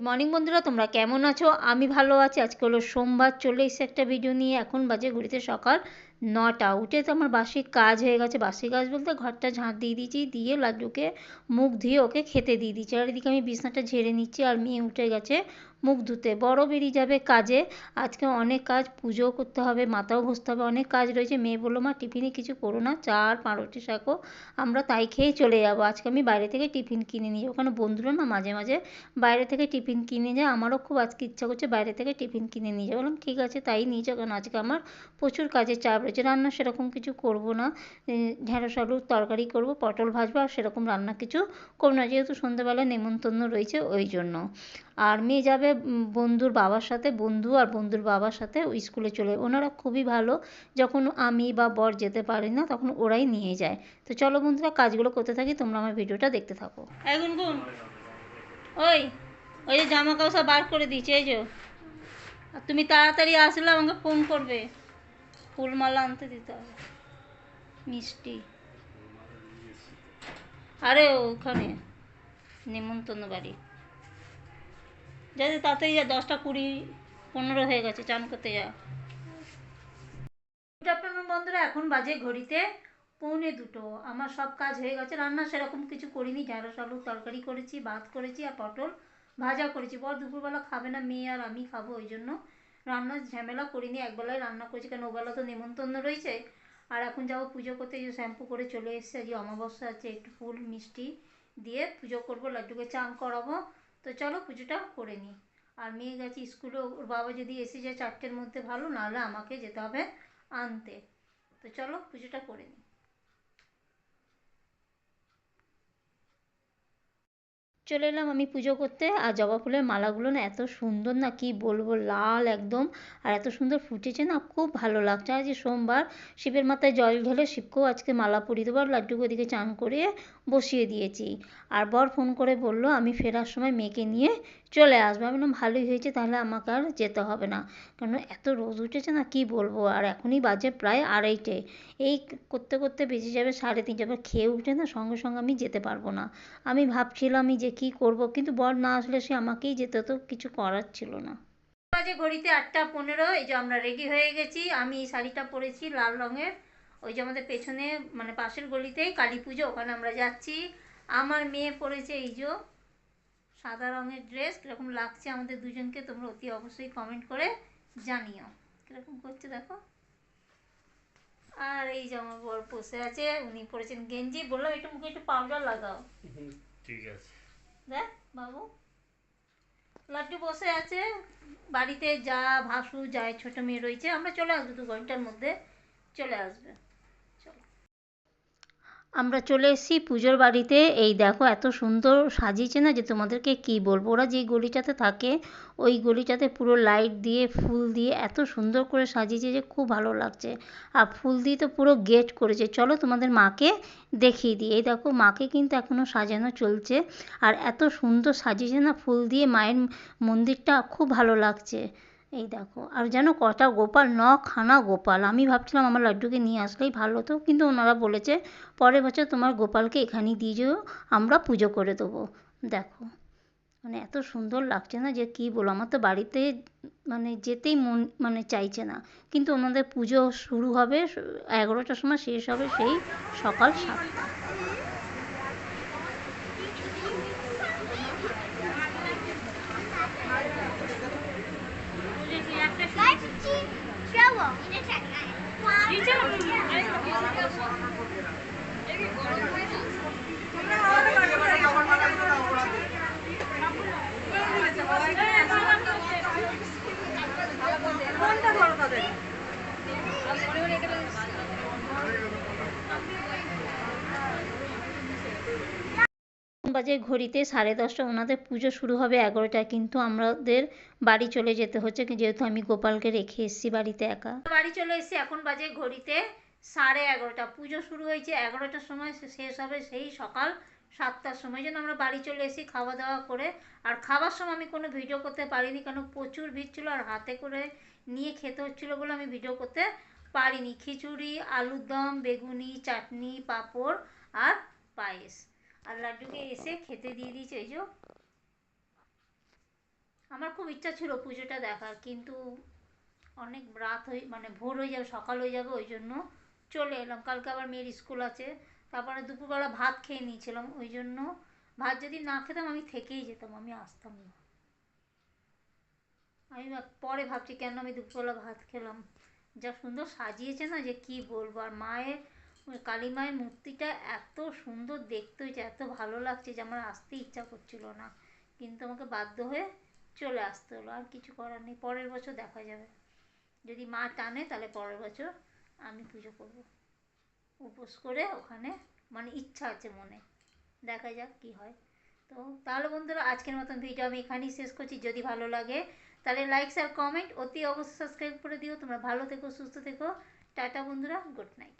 Good morning বন্ধুরা, তোমরা কেমন আছো? আমি ভালো আছি। আজকে হলো সোমবার চলে এসে একটা ভিডিও নিয়ে এখন বাজে ঘুরিতে সকাল নটা। উঠে তো আমার বাসি কাজ হয়ে গেছে। বাসি কাজ বলতে ঘরটা ঝাঁট দিয়ে দিয়েছি, দিয়ে লাড্ডুকে মুখ ধুয়ে ওকে খেতে দিয়ে দিচ্ছি আর এদিকে আমি বিছনাটা ঝেড়ে নিচ্ছি আর মেয়ে উঠে গেছে। মুখ ধুতে। বড় বেরিয়ে যাবে কাজে। আজকে অনেক কাজ পুজো করতে হবে, মাথাও ঘষতে হবে, অনেক কাজ রয়েছে। মেয়ে বলল, মা, টিফিনে কিছু করো না চা আর পাউরুটি শাকো আমরা তাই খেয়েই চলে যাব। আজকে আমি বাইরে থেকে টিফিন কিনে নিই ওখানে বন্ধুরা না মাঝে মাঝে বাইরে থেকে টিফিন কিনে যায়। আমারও খুব আজকে ইচ্ছা করছে বাইরে থেকে টিফিন কিনে নিয়ে যাব বললাম, ঠিক আছে, তাই নিয়ে যাও। কারণ আজকে আমার প্রচুর কাজের চাপ রয়েছে। রান্না সেরকম কিছু করব না। ঢেঁড়স আলুর তরকারি করব, পটল ভাজবো, আর সেরকম রান্না কিছু করব না। যেহেতু সন্ধ্যেবেলা নেমন্তন্ন রয়েছে, ওই জন্য। আর মেয়ে যাবে বন্ধুর বাবার সাথে, বন্ধু আর বন্ধুর বাবার সাথে স্কুলে চলে ওনারা খুবই ভালো। যখন আমি বা বর যেতে পারি না, তখন ওরাই নিয়ে যায়। তো চলো বন্ধুরা, কাজগুলো করতে থাকি, তোমরা আমার ভিডিওটা দেখতে থাকো। এখন গুন ওই ওই যে জামা কাপড় সব বার করে দিয়েছে, এই যে। আর তুমি তাড়াতাড়ি আসলে আমাকে ফোন করবে। ফুলমালা আনতে দিতে হবে। মিষ্টি। আরে ওখানে, নেমন্তন্ন বাড়ি। যাতে তাড়াতাড়ি যা, দশটা কুড়ি, পনেরো হয়ে গেছে, চান করতে যা। গুড বন্ধুরা, এখন বাজে ঘড়িতে পৌনে দুটো। আমার সব কাজ হয়ে গেছে, রান্না সেরকম কিছু করিনি। ঢেঁড়স আলু তরকারি করেছি, ভাত করেছি আর পটল ভাজা করেছি। বর দুপুরবেলা খাবে না, মেয়ে আর আমি খাব, ওই জন্য রান্নার ঝামেলা করিনি। একবেলায় রান্না করেছি, কারণ ওবেলা তো নেমন্তন্ন রয়েছে। আর এখন যাব পুজো করতে যে শ্যাম্পু করে চলে এসছে আজকে অমাবস্যা আছে, একটু ফুল মিষ্টি দিয়ে পুজো করব, লাড্ডুকে চান করাবো। তো চলো পুজোটা করে নিই। আর মেয়ে গেছে স্কুলে, ওর বাবা যদি এসে যায় চারটের মধ্যে ভালো, নাহলে আমাকে যেতে হবে আনতে। তো চলো পুজোটা করে নিই। চলে এলাম আমি পুজো করতে। আর জবা ফুলের মালাগুলো না এত সুন্দর না কি বলব, লাল একদম। আর এত সুন্দর ফুটেছে না, খুব ভালো লাগছে। আজ সোমবার, শিবের মাথায় জল ঢেলে শিবকেও আজকে মালা পরিয়ে দেবো আর লাড্ডুকে ওদিকে চান করে বসিয়ে দিয়েছি। আর বর ফোন করে বলল, আমি ফেরার সময় মেয়েকে নিয়ে চলে আসব। আমি বললাম, ভালোই হয়েছে, তাহলে আমাকে আর যেতে হবে না। কারণ এত রোদ উঠেছে না কি বলব, আর এখনই বাজে প্রায় আড়াইটে। এই করতে করতে বেজে যাবে সাড়ে তিনটে এবার খেয়ে উঠে না সঙ্গে সঙ্গে আমি যেতে পারব না। আমি ভাবছিলাম যে কি করব? কিন্তু বর না আসলে সে আমাকেই যেতে তো কিছু করার ছিল না। বাজে ঘড়িতে আটটা পনেরো এই যে আমরা রেডি হয়ে গেছি। আমি এই শাড়িটা পরেছি লাল রঙের। ওই যে আমাদের পেছনে মানে পাশের গলিতেই কালী পুজো ওখানে আমরা যাচ্ছি। আমার মেয়ে পরেছে এই যে সাদা রঙের ড্রেস কীরকম লাগছে আমাদের দুজনকে তোমরা অতি অবশ্যই কমেন্ট করে জানিও। কীরকম করছে দেখো। আর এই যে আমার বর বসে আছে উনি পরেছেন গেঞ্জি। বললাম একটু মুখে একটু পাউডার লাগাও। ঠিক আছে। বাবু। লাড্ডু বসে আছে, বাড়িতে যা ভাসু যায় ছোট মেয়ে রয়েছে, আমরা চলে আসব দু ঘণ্টার মধ্যে, চলে আসবে। আমরা চলে এসেছি পুজোর বাড়িতে। এই দেখো, এত সুন্দর সাজিয়েছে না যে তোমাদেরকে কি বলব? ওরা যেই গলিটাতে থাকে, ওই গলিটাতে পুরো লাইট দিয়ে, ফুল দিয়ে এত সুন্দর করে সাজিয়েছে যে খুব ভালো লাগছে। আর ফুল দিয়ে তো পুরো গেট করেছে। চলো তোমাদের মাকে দেখিয়ে দিই। এই দেখো, মাকে কিন্তু এখনও সাজানো চলছে। আর এত সুন্দর সাজিয়েছে না ফুল দিয়ে, মায়ের মন্দিরটা, খুব ভালো লাগছে। এই দেখো, আর যেন কটা গোপাল ন খানা গোপাল। আমি ভাবছিলাম আমার লাড্ডুকে নিয়ে আসলেই ভালো হতো, কিন্তু ওনারা বলেছে, পরের বছর তোমার গোপালকে এখানেই দিয়ে যেও, আমরা পুজো করে দেবো। দেখো মানে এত সুন্দর লাগছে না যে কী বলব, আমার তো বাড়িতে মানে যেতেই মন মানে চাইছে না। কিন্তু ওনাদের পুজো শুরু হবে, এগারোটার সময় শেষ হবে সেই সকাল সাতটা। も。বাজে ঘড়িতে সাড়ে দশটা ওনাদের পুজো শুরু হবে এগারোটায়, কিন্তু আমাদের বাড়ি চলে যেতে হচ্ছে, যেহেতু আমি গোপালকে রেখে এসেছি বাড়িতে একা। বাড়ি চলে এসেছি, এখন বাজে ঘড়িতে সাড়ে এগারোটা। পুজো শুরু হয়েছে এগারোটার সময় শেষ হবে সেই সকাল সাতটার সময়। যেন আমরা বাড়ি চলে এসেছি খাওয়া দাওয়া করে। আর খাবার সময় আমি কোনো ভিডিও করতে পারিনি কারণ প্রচুর ভিড় ছিল আর হাতে করে নিয়ে খেতে হচ্ছিল বলে আমি ভিডিও করতে পারিনি। খিচুড়ি, আলুর দম, বেগুনি, চাটনি, পাঁপড় আর পায়েস। আর লাড্ডুকে এসে খেতে দিয়ে দিয়েছে, এই যে। আমার খুব ইচ্ছা ছিল পুজোটা দেখার, কিন্তু অনেক রাত হয়ে মানে ভোর হয়ে যাবে, সকাল হয়ে যাবে, ওই জন্য চলে এলাম। কালকে আবার মেয়ের স্কুল আছে, তারপরে দুপুরবেলা ভাত খেয়ে নিয়েছিলাম, ওই জন্য ভাত যদি না খেতাম আমি থেকেই যেতাম, আমি আসতাম না। আমি পরে ভাবছি কেন আমি দুপুরবেলা ভাত খেলাম। যা সুন্দর সাজিয়েছে না যে কি বলব, আর মায়ের ওই কালী মায়ের মূর্তিটা এত সুন্দর দেখতে হয়েছে এত ভালো লাগছে যে আমার আসতে ইচ্ছা করছিল না। কিন্তু আমাকে বাধ্য হয়ে চলে আসতে হলো। আর কিছু করার নেই। পরের বছর দেখা যাবে। যদি মা টানে তাহলে পরের বছর আমি পুজো করব। উপোস করে ওখানে মানে ইচ্ছা আছে মনে। দেখা যাক কি হয়। তো তাহলে বন্ধুরা, আজকের মতন ভিডিও আমি এখানেই শেষ করছি। যদি ভালো লাগে তাহলে লাইক আর কমেন্ট অতি অবশ্যই সাবস্ক্রাইব করে দিও। তোমরা ভালো থেকো, সুস্থ থেকো। টাটা বন্ধুরা গুড নাইট